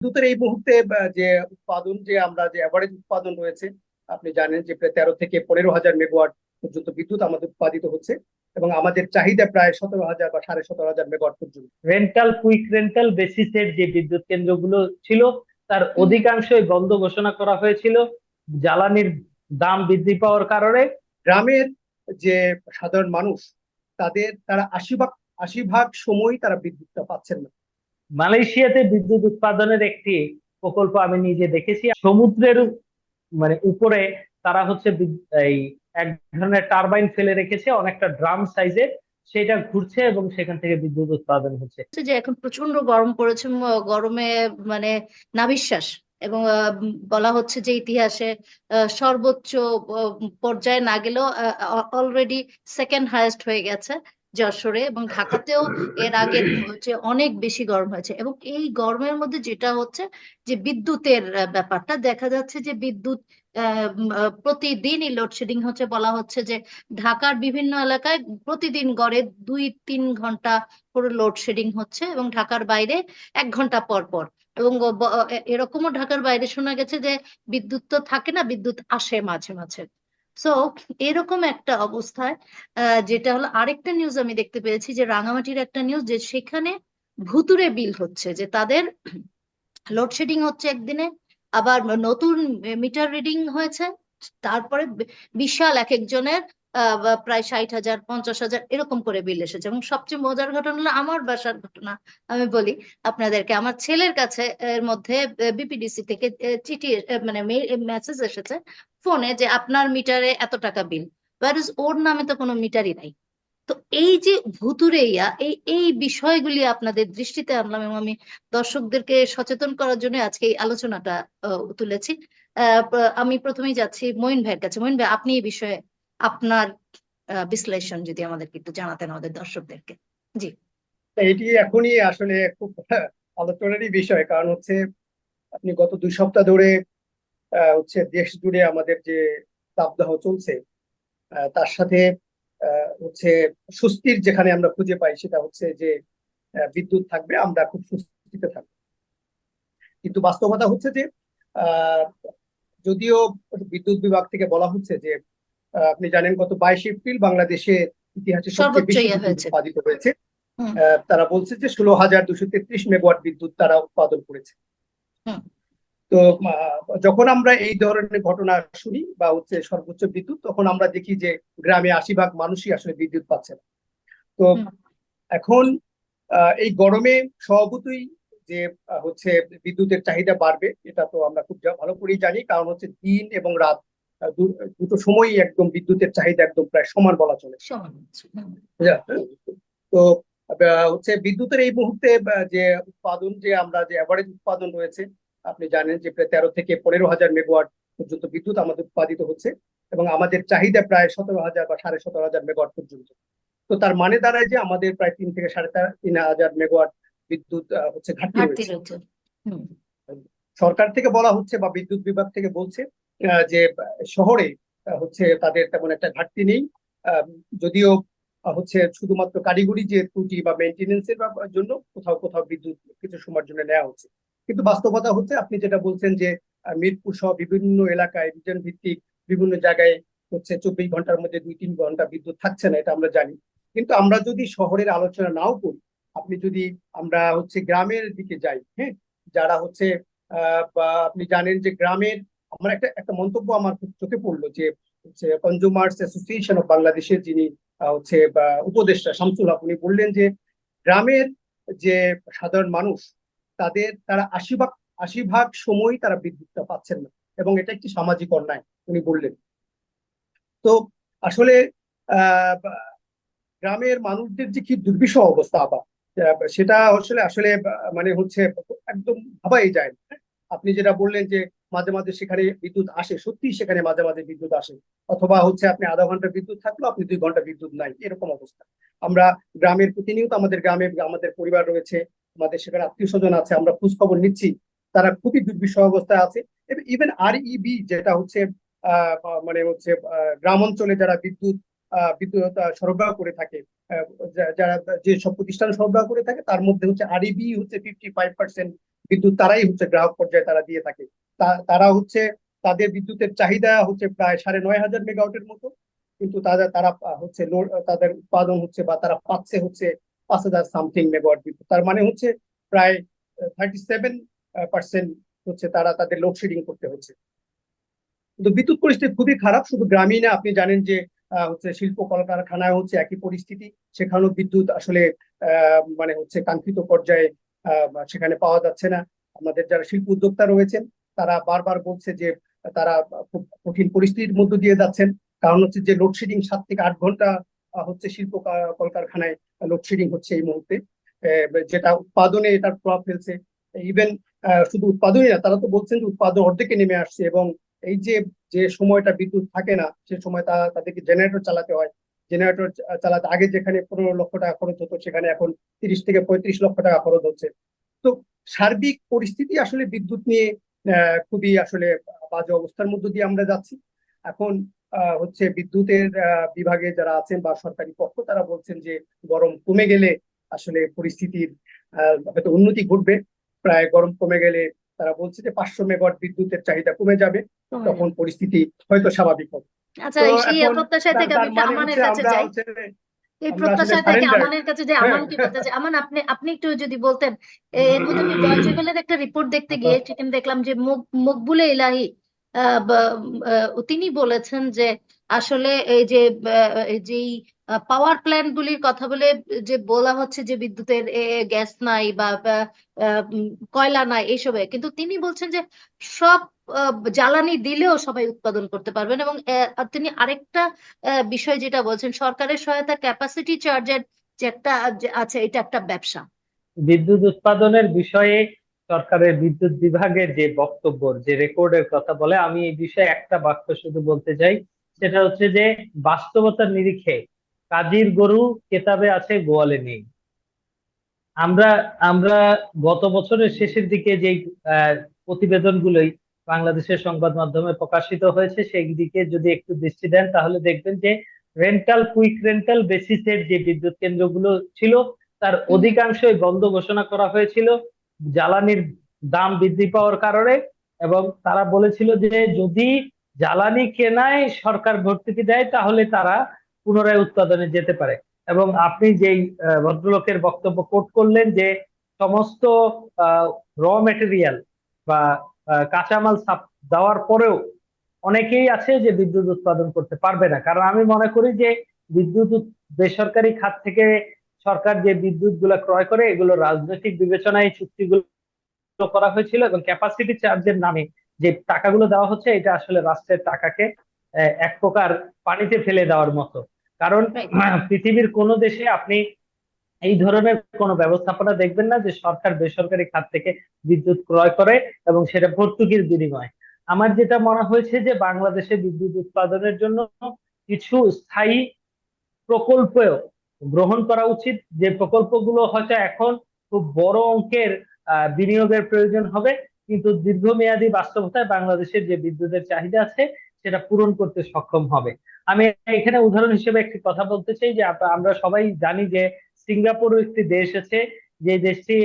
বিদ্যুতের এই মুহূর্তে যে উৎপাদন যে আমরা যে অ্যাভারেজ উৎপাদন রয়েছে আপনি জানেন যে প্রায় তেরো থেকে পনেরো হাজার মেগাওয়াট পর্যন্ত বিদ্যুৎ আমাদের উৎপাদিত হচ্ছে এবং আমাদের চাহিদা প্রায় সতেরো হাজার বা সাড়ে সতেরো হাজার মেগাওয়াট পর্যন্ত। রেন্টাল কুইক রেন্টাল বেসিসের যে বিদ্যুৎ কেন্দ্রগুলো ছিল তার অধিকাংশই বন্ধ ঘোষণা করা হয়েছিল। জ্বালানির দাম বৃদ্ধি পাওয়ার কারণে গ্রামের যে সাধারণ মানুষ তাদের তারা আশি ভাগ আশি ভাগ সময় তারা বিদ্যুৎটা পাচ্ছেন না। মালয়েশিয়াতে বিদ্যুৎ উৎপাদনের একটি প্রকল্প আমি নিজে দেখেছি। সমুদ্রের মানে উপরে তারা হচ্ছে এই এক ধরনের টারবাইন ফেলে রেখেছে, অনেকটা ড্রাম সাইজের সেটা ঘুরছে এবং সেখান থেকে বিদ্যুৎ উৎপাদন হচ্ছে। যে এখন প্রচণ্ড গরম পড়েছে গরমে মানে নাভিশ্বাস এবং বলা হচ্ছে যে ইতিহাসে সর্বোচ্চ পর্যায়ে না গেলেও অলরেডি সেকেন্ড হায়েস্ট হয়ে গেছে। যশোরে এবং ঢাকাতেও এর আগে হচ্ছে অনেক বেশি গরম হয়েছে এবং এই গরমের মধ্যে যেটা হচ্ছে যে বিদ্যুতের ব্যাপারটা দেখা যাচ্ছে যে বিদ্যুৎ প্রতিদিনই লোডশেডিং হচ্ছে বলা হচ্ছে যে ঢাকার বিভিন্ন এলাকায় প্রতিদিন গড়ে দুই তিন ঘণ্টা করে লোডশেডিং হচ্ছে এবং ঢাকার বাইরে এক ঘণ্টা পর পর এবং এরকমও ঢাকার বাইরে শোনা গেছে যে বিদ্যুৎ তো থাকে না, বিদ্যুৎ আসে মাঝে মাঝে। সো এরকম একটা অবস্থায় যেটা হলো আরেকটা নিউজ আমি দেখতে পেয়েছি যে রাঙামাটির একটা নিউজ যে সেখানে ভুতুরে বিল হচ্ছে, যে তাদের লোডশেডিং হচ্ছে একদিনে, আবার নতুন মিটার রিডিং হয়েছে, তারপরে বিশাল এক একজনের প্রায় ষাট হাজার, পঞ্চাশ হাজার এরকম করে বিল এসেছে। এবং সবচেয়ে মজার ঘটনা হলো আমার বাসার ঘটনা। আমি বলি আপনাদেরকে, আমার ছেলের কাছে এর মধ্যে বিপিডিসি থেকে চিঠি মানে মেসেজ এসেছে ফোনে যে আপনার মিটারে এত টাকা বিল ওয়ারিস ওর নামে তো কোনো মিটারই নাই। তো এই যে ভুতুরেইয়া এই এই বিষয়গুলি আপনাদের দৃষ্টিতে আনলাম এবং আমি দর্শকদেরকে সচেতন করার জন্য আজকে এই আলোচনাটা তুলেছি। আমি প্রথমেই যাচ্ছি মঈন ভাইয়ের কাছে। মঈন ভাই, আপনি এই বিষয়ে আপনার বিশ্লেষণ যদি আমাদেরকে একটু জানাতেন আমাদের দর্শকদেরকে। জি। এটি এখনই আসলে খুব আলোচনারই বিষয়। কারণ হচ্ছে আপনি গত দুই সপ্তাহ ধরে হচ্ছে দেশ জুড়ে আমাদের যে তাপদাহ চলছে তার সাথে হচ্ছে স্বস্তির যেখানে আমরা খুঁজে পাই সেটা হচ্ছে যে বিদ্যুৎ থাকবে, আমরা খুব স্বস্তিতে থাকব। কিন্তু বাস্তবতা হচ্ছে যে যদিও বিদ্যুৎ বিভাগ থেকে বলা হচ্ছে যে আপনি জানেন গত বাইশে এপ্রিল বাংলাদেশে ইতিহাসে সবচেয়ে বেশি ইয়ে। উৎপাদিত হয়েছে। তারা বলছে যে ষোলো হাজার দুশো তেত্রিশ মেগাওয়াট বিদ্যুৎ তারা উৎপাদন করেছে। তো যখন আমরা এই ধরনের ঘটনা শুনি বা হচ্ছে সর্বোচ্চ বিদ্যুৎ তখন আমরা দেখি যে গ্রামে আশি ভাগ মানুষই আসলে বিদ্যুৎ পাচ্ছে না। তো এখন এই গরমে স্বভাবতই যে হচ্ছে বিদ্যুতের চাহিদা বাড়বে এটা তো আমরা খুব ভালো করেই জানি। কারণ হচ্ছে দিন এবং রাত দুটো সময়ই একদম বিদ্যুতের চাহিদা একদম প্রায় সমান বলা চলে? তো হচ্ছে বিদ্যুতের এই মুহূর্তে যে উৎপাদন যে আমরা যে অ্যাভারেজ উৎপাদন রয়েছে আপনি জানেন যে প্রায় তেরো থেকে পনেরো হাজার মেগাওয়াট পর্যন্ত বিদ্যুৎ আমাদের উৎপাদিত হচ্ছে এবং আমাদের চাহিদা প্রায় সতেরো হাজার বা সাড়ে সতেরো হাজার মেগাওয়াট পর্যন্ত। তো তার মানে দাঁড়ায় যে আমাদের প্রায় তিন থেকে সাড়ে তিন হাজার মেগাওয়াট বিদ্যুৎ হচ্ছে ঘাটতি রয়েছে। সরকার থেকে বলা হচ্ছে বা বিদ্যুৎ বিভাগ থেকে বলছে যে, শহরে হচ্ছে তাদের তেমন একটা ঘাটতি নেই। যদিও হচ্ছে শুধুমাত্র কারিগরি যে ত্রুটি বা মেনটেনেন্সের জন্য কোথাও কোথাও বিদ্যুৎ কিছু সময়ের জন্য নেওয়া হচ্ছে। কিন্তু বাস্তবতা হচ্ছে, আপনি যেটা বলছেন যে মিরপুর সহ বিভিন্ন এলাকায় রিজন ভিত্তিক বিভিন্ন জায়গায় হচ্ছে চব্বিশ ঘণ্টার মধ্যে দুই তিন ঘণ্টা বিদ্যুৎ থাকছে না, এটা আমরা জানি। কিন্তু আমরা যদি শহরের আলোচনা নাও করি, আপনি যদি আমরা হচ্ছে গ্রামের দিকে যাই হ্যাঁ যারা হচ্ছে আপনি জানেন যে গ্রামের আমার একটা একটা মন্তব্য আমার খুব চোখে পড়ল যে হচ্ছে কনজুমার্স অ্যাসোসিয়েশন অফ বাংলাদেশের যিনি হচ্ছে উপদেষ্টা শামসুল হক, উনি বললেন যে, গ্রামের যে সাধারণ মানুষ, তাদের, তারা আশি ভাগ আশি ভাগ সময় তারা বিদ্যুৎটা পাচ্ছেন না এবং এটা একটি সামাজিক অন্যায়, উনি বললেন। তো আসলে গ্রামের মানুষদের যে কি দুর্বিষহ অবস্থা আবার সেটা আসলে আসলে মানে হচ্ছে, একদম ভাবাই যায় আপনি যেটা বললেন যে মাঝে মাঝে সেখানে বিদ্যুৎ আসে সত্যি সেখানে মাঝে মাঝে বিদ্যুৎ আসে। অথবা হচ্ছে আপনি আধা ঘণ্টা বিদ্যুৎ থাকল আপনি দুই ঘণ্টা বিদ্যুৎ নাই, এরকম অবস্থা। আমরা গ্রামের প্রতিনিয়ত আমাদের গ্রামে, আমাদের পরিবার রয়েছে, আমাদের সেখানে আত্মীয় স্বজন আছে, আমরা খোঁজ খবর নিচ্ছি, তারা খুবই দুর্বিষহ অবস্থায় আছে। এবং ইভেন আর ইবি যেটা হচ্ছে মানে হচ্ছে গ্রাম অঞ্চলে যারা বিদ্যুৎ বিদ্যুৎ সরবরাহ করে থাকে যারা যে সব প্রতিষ্ঠান সরবরাহ করে থাকে, তার মধ্যে হচ্ছে আরইবি হচ্ছে ফিফটি ফাইভ পার্সেন্ট বিদ্যুৎ তারাই হচ্ছে গ্রাহক পর্যায়ে তারা দিয়ে থাকে। তারা হচ্ছে তাদের বিদ্যুতের চাহিদা হচ্ছে প্রায় সাড়ে নয় হাজার মেগাওয়াটের মতো। কিন্তু তাদের তারা হচ্ছে তাদের উৎপাদন হচ্ছে বা তারা পাচ্ছে হচ্ছে পাঁচ হাজার সামথিং মেগাওয়াট বিদ্যুৎ। তার মানে হচ্ছে প্রায় থার্টি সেভেন পার্সেন্ট হচ্ছে তারা তাদের লোডশেডিং করতে হচ্ছে। কিন্তু বিদ্যুৎ পরিস্থিতি খুবই খারাপ। শুধু গ্রামীণে আপনি জানেন যে হচ্ছে শিল্প কলকারখানায় হচ্ছে একই পরিস্থিতি। সেখানেও বিদ্যুৎ আসলে মানে হচ্ছে কাঙ্ক্ষিত পর্যায়ে সেখানে পাওয়া যাচ্ছে না। আমাদের যারা শিল্প উদ্যোক্তা রয়েছেন তারা বারবার বলছে যে তারা খুব কঠিন পরিস্থিতির মধ্য দিয়ে যাচ্ছেন। কারণ হচ্ছে যে লোডশেডিং সাত থেকে আট ঘণ্টা হচ্ছে শিল্প কলকারখানায় লোডশেডিং হচ্ছে এই মুহূর্তে। যেটা উৎপাদনে এটার প্রভাব ফেলছে। ইভেন শুধু উৎপাদনই না, তারা তো বলছেন যে উৎপাদন অর্ধেকে নেমে আসছে এবং এই যে যে সময়টা বিদ্যুৎ থাকে না, সে সময় তা, তাদেরকে জেনারেটর চালাতে হয়। জেনারেটর চালাতে আগে যেখানে পনেরো লক্ষ টাকা খরচ হতো, সেখানে এখন তিরিশ থেকে পঁয়ত্রিশ লক্ষ টাকা খরচ হচ্ছে। তো সার্বিক পরিস্থিতি আসলে বিদ্যুৎ নিয়ে খুবই আসলে বাজে অবস্থার মধ্য দিয়ে আমরা যাচ্ছি। এখন হচ্ছে বিদ্যুতের বিভাগে যারা আছেন বা সরকারি পক্ষ তারা বলছেন যে গরম কমে গেলে আসলে পরিস্থিতির হয়তো উন্নতি ঘটবে। প্রায় গরম কমে গেলে তারা বলছে যে পাঁচশো মেগাওয়াট বিদ্যুতের চাহিদা কমে যাবে। তখন পরিস্থিতি হয়তো স্বাভাবিক হবে। আচ্ছা এই সেই প্রত্যাশা থেকে আমি মানে কাছে যাই। এই প্রত্যাশা থেকে আমানের কাছে যে আমান কি বলতে চাই আমান আপনি আপনি একটু যদি বলতেন এর মধ্যে আমি একটা রিপোর্ট দেখতে গিয়ে সেখানে দেখলাম যে মক- মকবুলে ইলাহি আহ, বা- আহ, তিনি বলেছেন যে আসলে এই যে যেই পাওয়ার প্ল্যান্ট গুলির কথা বলে যে বলা হচ্ছে যে বিদ্যুতের গ্যাস নাই বা কয়লা নাই এইসবে কিন্তু তিনি বলছেন যে সব জ্বালানি দিলেও সবাই উৎপাদন করতে পারবেন এবং তিনি আরেকটা বিষয় যেটা বলছেন, সরকারের সহায়তা ক্যাপাসিটি চার্জের যে একটা আছে, এটা একটা ব্যবসা। বিদ্যুৎ উৎপাদনের বিষয়ে সরকারের বিদ্যুৎ বিভাগের যে বক্তব্য, যে রেকর্ডের কথা বলে, আমি এই বিষয়ে একটা বাক্য শুধু বলতে চাই। সেটা হচ্ছে যে বাস্তবতার নিরিখে কাজীর গরু কেতাবে আছে, গোয়ালে নেই। আমরা আমরা গত বছরের শেষের দিকে যে প্রতিবেদনগুলোই বাংলাদেশের সংবাদ মাধ্যমে প্রকাশিত হয়েছে, সেই দিকে যদি একটু দৃষ্টি দেন, তাহলে দেখবেন যে রেন্টাল কুইক রেন্টাল বেসিসের যে বিদ্যুৎ কেন্দ্রগুলো ছিল, তার অধিকাংশই বন্ধ ঘোষণা করা হয়েছিল। জ্বালানির দাম বৃদ্ধি পাওয়ার কারণে এবং তারা বলেছিল যে যদি জ্বালানি কেনায় সরকার ভর্তুকি দেয়, তাহলে তারা পুনরায় উৎপাদনে যেতে পারে। এবং আপনি যেই ভদ্রলোকের বক্তব্য কোট করলেন যে সমস্ত র মেটেরিয়াল বা কাঁচামাল দেওয়ার পরেও অনেকেই আছে যে বিদ্যুৎ উৎপাদন করতে পারবে না। কারণ আমি মনে করি যে বিদ্যুৎ বেসরকারি খাত থেকে সরকার যে বিদ্যুৎ গুলা ক্রয় করে, এগুলো রাজনৈতিক বিবেচনায় চুক্তিগুলো করা হয়েছিল এবং ক্যাপাসিটি চার্জের নামে যে টাকাগুলো দেওয়া হচ্ছে, এটা আসলে রাষ্ট্রের টাকাকে এক প্রকার পানিতে ফেলে দেওয়ার মতো। কারণ পৃথিবীর কোনো দেশে আপনি এই ধরনের কোনো ব্যবস্থাপনা দেখবেন না যে সরকার বেসরকারি খাত থেকে বিদ্যুৎ ক্রয় করে এবং সেটা ভর্তুকির বিনিময়। আমার যেটা মনে হয়েছে যে বাংলাদেশে বিদ্যুৎ উৎপাদনের জন্য কিছু স্থায়ী প্রকল্প গ্রহণ করা উচিত। যে প্রকল্পগুলো হয়তো এখন খুব বড় অঙ্কের বিনিয়োগের প্রয়োজন হবে কিন্তু দীর্ঘমেয়াদী বাস্তবতায় বাংলাদেশের যে বিদ্যুতের চাহিদা আছে সেটা পূরণ করতে সক্ষম হবে। আমি এখানে উদাহরণ হিসেবে একটি কথা বলতে চাই যে আমরা সবাই জানি যে সিঙ্গাপুর একটি দেশ আছে, যে দেশটি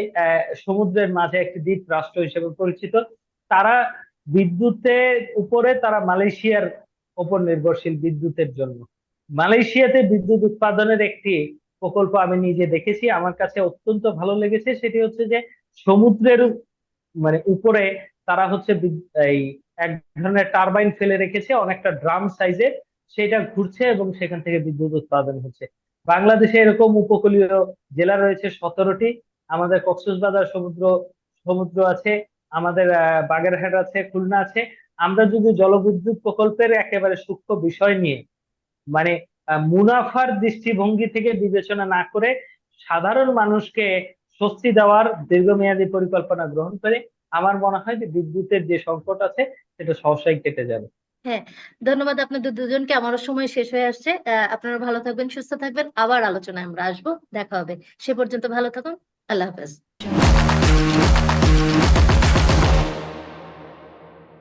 সমুদ্রের মাঝে একটি দ্বীপ রাষ্ট্র হিসেবে পরিচিত। তারা বিদ্যুতের উপরে তারা মালয়েশিয়ার উপর নির্ভরশীল বিদ্যুতের জন্য। মালয়েশিয়াতে বিদ্যুৎ উৎপাদনের একটি প্রকল্প আমি নিজে দেখেছি। আমার কাছে অত্যন্ত ভালো লেগেছে। সেটি হচ্ছে যে সমুদ্রের মানে উপরে তারা হচ্ছে এই এক ধরনের টারবাইন ফেলে রেখেছে, অনেকটা ড্রাম সাইজের সেটা ঘুরছে এবং সেখান থেকে বিদ্যুৎ উৎপাদন হচ্ছে। বাংলাদেশে এরকম উপকূলীয় জেলা রয়েছে সতেরোটি, আমাদের কক্সবাজার সমুদ্র সমুদ্র আছে, আমাদের বাগেরহাট আছে, খুলনা আছে। আমরা যদি জলবিদ্যুৎ প্রকল্পের একেবারে সূক্ষ্ম বিষয় নিয়ে মানে মুনাফার দৃষ্টিভঙ্গি থেকে বিবেচনা না করে সাধারণ মানুষকে স্বস্তি দেওয়ার দীর্ঘমেয়াদী পরিকল্পনা গ্রহণ করে, আমার মনে হয় যে বিদ্যুতের যে সংকট আছে এটা সহসাই কেটে যাবে। হ্যাঁ ধন্যবাদ আপনাদের দুজনকে। আমারও সময় শেষ হয়ে আসছে। আপনারা ভালো থাকবেন, সুস্থ থাকবেন। আবার আলোচনায় আমরা আসব। দেখা হবে। সে পর্যন্ত ভালো থাকুন। আল্লাহ হাফেজ।